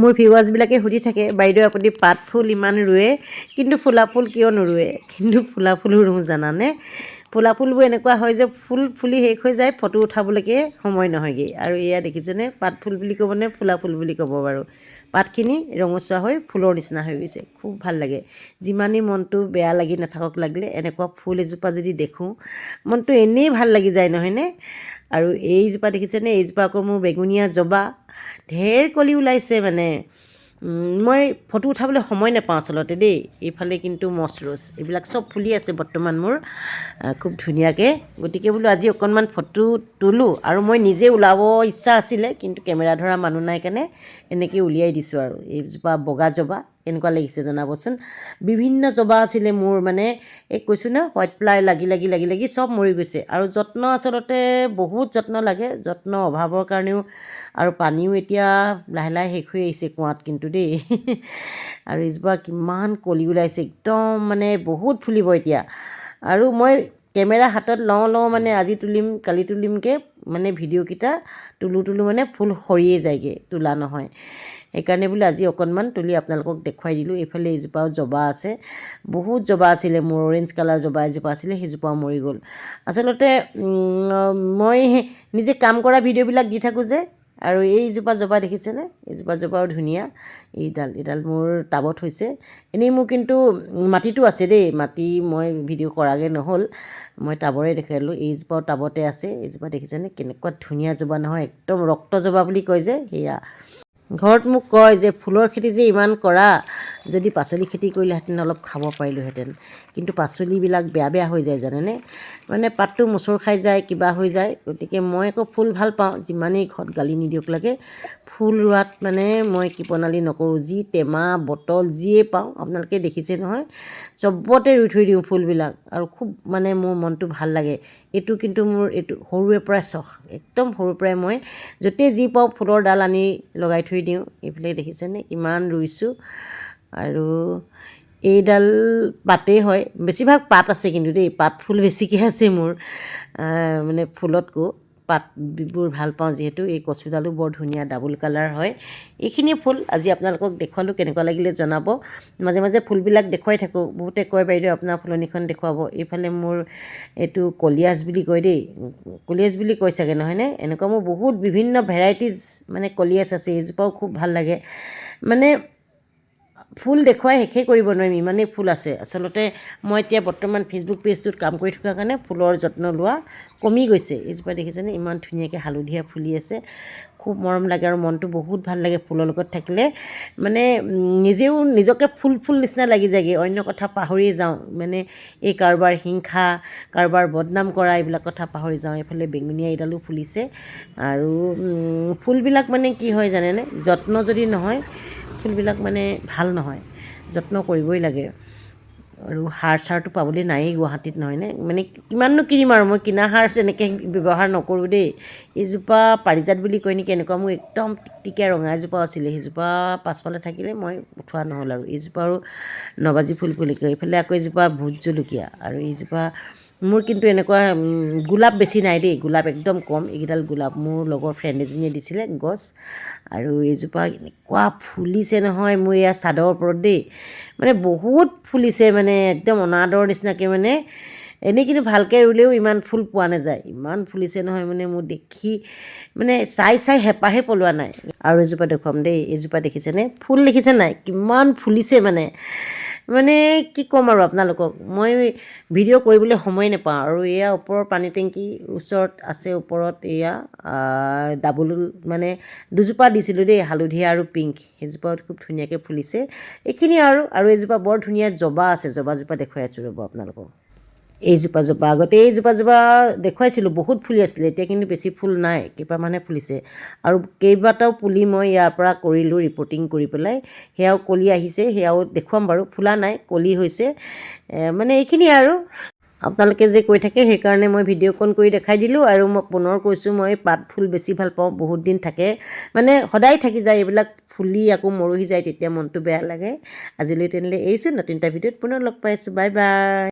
মোৰ ভিউৱাৰ্ছবিলাকে সুধি থাকে, বাইদেউ, আপুনি পাত ফুল ইমান ৰুৱে, কিন্তু ফুলা ফুল কিয় নোৰুৱে? কিন্তু ফুলা ফুলো ৰুওঁ, জানানে? ফুলা ফুলবোৰ এনেকুৱা হয় যে ফুল ফুলি শেষ হৈ যায় ফটো উঠাবলৈকে সময় নহয়গৈ। আৰু এয়া দেখিছেনে? পাত ফুল বুলি ক'বনে ফুলা ফুল বুলি ক'ব বাৰু? পাতখিনি ৰঙচুৱা হৈ ফুলৰ নিচিনা হৈ গৈছে। খুব ভাল লাগে। যিমানেই মনটো বেয়া লাগি নাথাকক লাগিলে এনেকুৱা ফুল এজোপা যদি দেখোঁ মনটো এনেই ভাল লাগি যায় নহয়নে? আৰু এইজোপা দেখিছেনে? এইজোপা আকৌ মোৰ বেঙুনীয়া জবা। ঢেৰ কলি ওলাইছে মানে। মই ফটো উঠাবলৈ সময় নাপাওঁ আচলতে দেই। এইফালে কিন্তু মচৰচ এইবিলাক চব ফুলি আছে বৰ্তমান মোৰ খুব ধুনীয়াকৈ। গতিকে বোলো আজি অকণমান ফটো তোলোঁ আৰু মই নিজে ওলাব ইচ্ছা আছিলে কিন্তু কেমেৰা ধৰা মানুহ নাই কাৰণে এনেকৈ উলিয়াই দিছোঁ আৰু। এইজোপা বগা জবা। কেনেকুৱা লাগিছে জনাবচোন। বিভিন্ন জবা আছিলে মোৰ মানে। এই কৈছোঁ ন হোৱাইট প্লাই লাগি লাগি লাগি লাগি চব মৰি গৈছে। আৰু যত্ন আচলতে বহুত যত্ন লাগে। যত্ন অভাৱৰ কাৰণেও। আৰু পানীও এতিয়া লাহে লাহে শেষ হৈ আহিছে কুঁৱাত কিন্তু দেই। আৰু এইজোপা কিমান কলি ওলাইছে একদম মানে বহুত ফুলিব এতিয়া। আৰু মই কেমেৰা হাতত লওঁ লওঁ মানে আজি তুলিম কালি তুলিমকৈ। মানে ভিডিঅ'কেইটা তোলোঁ তোলোঁ মানে ফুল সৰিয়ে যায়গৈ তোলা নহয়। সেইকাৰণে বোলে আজি অকণমান তুলি আপোনালোকক দেখুৱাই দিলোঁ। এইফালে এইজোপাও জবা আছে। বহুত জবা আছিলে মোৰ অৰেঞ্জ কালাৰ জবা এজোপা আছিলে সেইজোপাও মৰি গ'ল। আচলতে মই নিজে কাম কৰা ভিডিঅ'বিলাক দি থাকোঁ যে। আৰু এইজোপা জবা দেখিছেনে? এইজোপা জবাও ধুনীয়া। এইডাল এইডাল মোৰ টাবত হৈছে। এনেই মোৰ কিন্তু মাটিতো আছে দেই। মাটি মই ভিডিঅ' কৰাগৈ নহ'ল। মই টাবৰে দেখালোঁ। এইজোপাও টাবতে আছে। এইজোপা দেখিছেনে? কেনেকুৱা ধুনীয়া জবা নহয়। একদম ৰক্ত জবা বুলি কয় যে। সেয়া। ঘৰত মোক কয় যে ফুলৰ খেতি যে ইমান কৰা যদি পাচলি খেতি কৰিলেহেঁতেন অলপ খাব পাৰিলোহেঁতেন। কিন্তু পাচলিবিলাক বেয়া বেয়া হৈ যায় জানেনে? মানে পাতটো মোচৰ খাই যায় কিবা হৈ যায়। গতিকে মই আকৌ ফুল ভাল পাওঁ যিমানেই ঘৰত গালি নিদিয়ক লাগে। ফুল ৰোৱাত মানে মই কৃপণালি নকৰোঁ যি টেমা বটল যিয়ে পাওঁ আপোনালোকে দেখিছে নহয় চবতে ৰুই থৈ দিওঁ ফুলবিলাক। আৰু খুব মানে মোৰ মনটো ভাল লাগে। এইটো কিন্তু মোৰ এইটো সৰুৰে পৰাই চখ। একদম সৰুৰ পৰাই মই য'তেই যি পাওঁ ফুলৰ ডাল আনি লগাই থৈ দিওঁ। এইফালে দেখিছেনে? কিমান ৰুইছোঁ। আৰু এইডাল পাতেই হয়। বেছিভাগ পাত আছে কিন্তু দেই পাত ফুল বেছিকৈ আছে মোৰ মানে ফুলতকৈ পাতবোৰ ভাল পাওঁ যিহেতু এই কচুডালো বৰ ধুনীয়া ডাবুল কালাৰ হয়। এইখিনি ফুল আজি আপোনালোকক দেখুৱালোঁ কেনেকুৱা লাগিলে জনাব। মাজে মাজে ফুলবিলাক দেখুৱাই থাকোঁ বহুতে কয় বাইদেউ আপোনাৰ ফুলনিখন দেখুৱাব। এইফালে মোৰ এইটো কলিয়াজ বুলি কয় দেই কলিয়াজ বুলি কয় চাগে নহয়নে এনেকুৱা মোৰ বহুত বিভিন্ন ভেৰাইটিজ মানে কলিয়াজ আছে এইজোপাও খুব ভাল লাগে। মানে ফুল দেখুৱাই শেষেই কৰিব নোৱাৰিম ইমানেই ফুল আছে। আচলতে মই এতিয়া বৰ্তমান ফেচবুক পেজটোত কাম কৰি থকাৰ কাৰণে ফুলৰ যত্ন লোৱা কমি গৈছে। এইজোপা দেখিছেনে? ইমান ধুনীয়াকৈ হালধীয়া ফুলি আছে। খুব মৰম লাগে আৰু মনটো বহুত ভাল লাগে ফুলৰ লগত থাকিলে। মানে নিজেও নিজকে ফুল ফুল নিচিনা লাগি যায়গৈ। অন্য কথা পাহৰি যাওঁ। মানে এই কাৰোবাৰ হিংসা কাৰোবাৰ বদনাম কৰা এইবিলাক কথা পাহৰি যাওঁ। এইফালে বেঙুনীয়া এইডালো ফুলিছে। আৰু ফুলবিলাক মানে কি হয় জানেনে? যত্ন যদি নহয় ফুলবিলাক মানে ভালো নহয়, যত্ন কৰিবই লাগে। আৰু সাৰ চাৰটো পাবলৈ নায়েই গুৱাহাটীত নহয়নে মানে কিমাননো কিনিম আৰু, মই কিনা সাৰ তেনেকৈ ব্যৱহাৰ নকৰোঁ দেই। এইজোপা পাৰিজাত বুলি কয় নেকি এনেকুৱা মোৰ একদম টিকটিকীয়া ৰঙা এজোপা আছিলে, সেইজোপা পাছফালে থাকিলে মই উঠোৱা নহ'ল আৰু। এইজোপা আৰু নবাজি ফুল বুলি কয়, এইফালে আকৌ এজোপা ভোট জলকীয়া আৰু এইজোপা মোৰ কিন্তু এনেকুৱা গোলাপ বেছি নাই দেই গোলাপ একদম কম এইকেইডাল গোলাপ মোৰ লগৰ ফ্ৰেণ্ড এজনীয়ে দিছিলে গছ আৰু এইজোপা এনেকুৱা ফুলিছে নহয় মোৰ এয়া চাদৰ ওপৰত দেই মানে বহুত ফুলিছে মানে একদম অনাদৰ নিচিনাকৈ মানে এনেই কিন্তু ভালকৈ ৰুলেও ইমান ফুল পোৱা নাযায় ইমান ফুলিছে নহয় মানে মোৰ দেখি মানে চাই চাই হেঁপাহে পলোৱা নাই। আৰু এজোপা দেখুৱাম দেই এইজোপা দেখিছেনে? ফুল দেখিছে নাই? কিমান ফুলিছে মানে। মানে কি ক'ম আৰু আপোনালোকক? মই ভিডিঅ' কৰিবলৈ সময় নাপাওঁ আৰু এয়া ওপৰৰ পানী টেংকি ওচৰত আছে ওপৰত এয়া ডাবুল মানে দুজোপা দিছিলোঁ দেই হালধীয়া আৰু পিংক। সেইজোপাও খুব ধুনীয়াকৈ ফুলিছে। এইখিনি আৰু আৰু এজোপা বৰ ধুনীয়া জবা আছে জবাজোপা দেখুৱাই আছোঁ ৰ'ব আপোনালোকক। এইজোপা জোপা। আগতে এইজোপা জোপা দেখুৱাইছিলোঁ বহুত ফুলি আছিলে এতিয়া কিন্তু বেছি ফুল নাই কেইবামানহে ফুলিছে। আৰু কেইবাটাও পুলি মই ইয়াৰ পৰা কৰিলোঁ ৰিপৰ্টিং কৰি পেলাই। সেয়াও কলি আহিছে সেয়াও দেখুৱাম বাৰু ফুলা নাই কলি হৈছে। মানে এইখিনিয়ে আৰু। আপোনালোকে যে কৈ থাকে সেইকাৰণে মই ভিডিঅ'কণ কৰি দেখাই দিলোঁ আৰু মই পুনৰ কৈছোঁ মই পাত ফুল বেছি ভাল পাওঁ বহুত দিন থাকে। মানে সদায় থাকি যায় এইবিলাক ফুলি আকৌ মৰহি যায় তেতিয়া মনটো বেয়া লাগে। আজিলৈ তেনেলৈ এৰিছোঁ নতুন এটা ভিডিঅ'ত পুনৰ লগ পাইছোঁ বাই বাই।